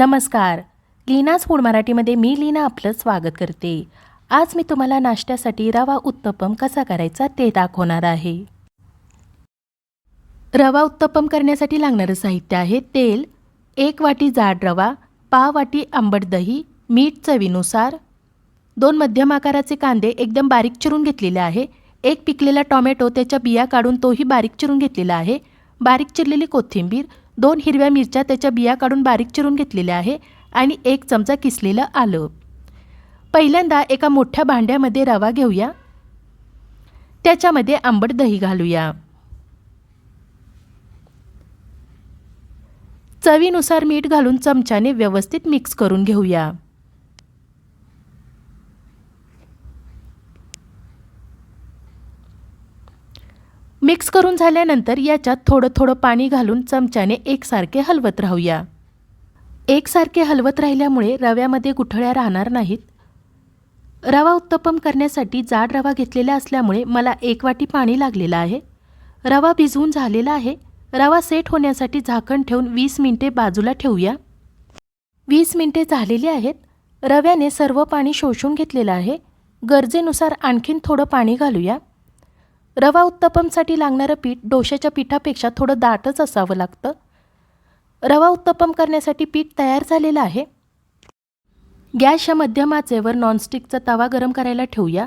नमस्कार. लीनाज फूड मराठीमध्ये मी लीना आपलं स्वागत करते. आज मी तुम्हाला नाश्त्यासाठी रवा उत्तपम कसा करायचा ते दाखवणार आहे. रवा उत्तपम करण्यासाठी लागणारं साहित्य आहे तेल एक वाटी जाड रवा पाव वाटी आंबट दही मीठ चवीनुसार. दोन मध्यम आकाराचे कांदे एकदम बारीक चिरून घेतलेले आहे. एक पिकलेला टॉमॅटो त्याच्या बिया काढून तोही बारीक चिरून घेतलेला आहे. बारीक चिरलेली कोथिंबीर दोन हिरव्या मिरच्या त्याच्या बिया काढून बारीक चिरून घेतलेल्या आहे आणि एक चमचा किसलेलं आलं. पहिल्यांदा एका मोठ्या भांड्यामध्ये रवा घेऊया. त्याच्यामध्ये आंबट दही घालूया. चवीनुसार मीठ घालून चमच्याने व्यवस्थित मिक्स करून घेऊया. मिक्स करून झाल्यानंतर याच्यात थोडं थोडं पाणी घालून चमच्याने एकसारखे हलवत राहूया. एकसारखे हलवत राहिल्यामुळे रव्यामध्ये गुठळ्या राहणार नाहीत. रवा उत्तपम करण्यासाठी जाड रवा घेतलेला असल्यामुळे मला एक वाटी पाणी लागलेलं आहे. रवा भिजवून झालेला आहे. रवा सेट होण्यासाठी झाकण ठेवून वीस मिनिटे बाजूला ठेवूया. वीस मिनिटे झालेली आहेत. रव्याने सर्व पाणी शोषून घेतलेलं आहे. गरजेनुसार आणखीन थोडं पाणी घालूया. रवा उत्तपमसाठी लागणारं पीठ डोशाच्या पिठापेक्षा थोडं दाटच असावं लागतं. रवा उत्तपम करण्यासाठी पीठ तयार झालेलं आहे. गॅसच्या मध्यम आचेवर नॉनस्टिकचा तवा गरम करायला ठेवूया.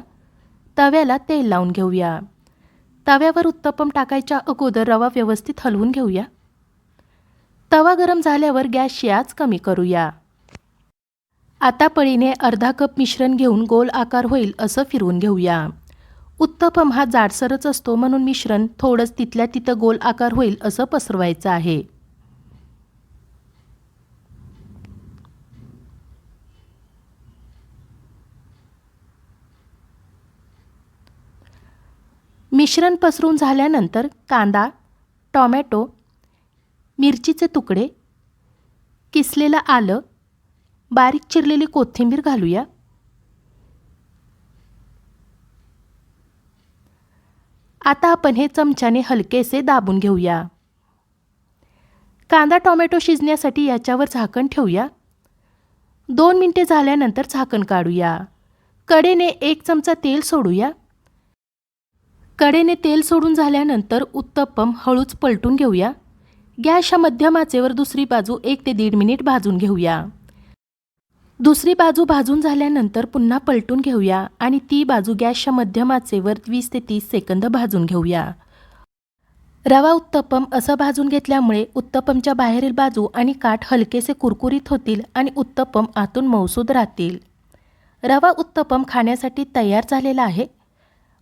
तव्याला तेल लावून घेऊया. तव्यावर उत्तपम टाकायच्या अगोदर रवा व्यवस्थित हलवून घेऊया. तवा गरम झाल्यावर गॅसची आच कमी करूया. आता पळीने अर्धा कप मिश्रण घेऊन गोल आकार होईल असं फिरवून घेऊया. उत्तपम हा जाडसरच असतो म्हणून मिश्रण थोडंच तिथल्या तिथं गोल आकार होईल असं पसरवायचं आहे. मिश्रण पसरून झाल्यानंतर कांदा टॉमॅटो मिरचीचे तुकडे किसलेलं आलं बारीक चिरलेली कोथिंबीर घालूया. आता आपण हे चमच्याने हलकेसे दाबून घेऊया. कांदा टोमॅटो शिजण्यासाठी याच्यावर झाकण ठेवूया. दोन मिनटे झाल्यानंतर झाकण काढूया. कडेने एक चमचा तेल सोडूया. कडेने तेल सोडून झाल्यानंतर उत्तप्पम हळूच पलटून घेऊया. गॅसच्या मध्यम आचेवर दुसरी बाजू एक ते दीड मिनिट भाजून घेऊया. दुसरी बाजू भाजून झाल्यानंतर पुन्हा पलटून घेऊया आणि ती बाजू गॅसच्या मध्यमाचे वर वीस ते तीस सेकंद भाजून घेऊया. रवा उत्तपम असं भाजून घेतल्यामुळे उत्तपमच्या बाहेरील बाजू आणि काठ हलकेसे कुरकुरीत होतील आणि उत्तप्पम आतून मौसूद राहतील. रवा उत्तपम खाण्यासाठी तयार झालेला आहे.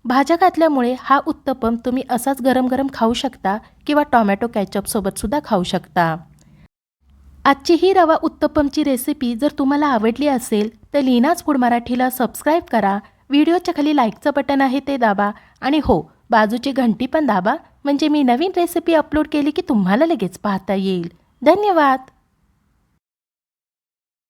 भाज्या घातल्यामुळे हा उत्तपम तुम्ही असाच गरम गरम खाऊ शकता किंवा टॉमॅटो कॅचअपसोबतसुद्धा खाऊ शकता. आजची ही रवा उत्तप्पमची रेसिपी जर तुम्हाला आवडली असेल तर लीनाच फूड मराठीला सबस्क्राईब करा. व्हिडिओच्या खाली लाईकचं बटन आहे ते दाबा. आणि हो बाजूची घंटी पण दाबा. म्हणजे मी नवीन रेसिपी अपलोड केली की तुम्हाला लगेच पाहता येईल. धन्यवाद!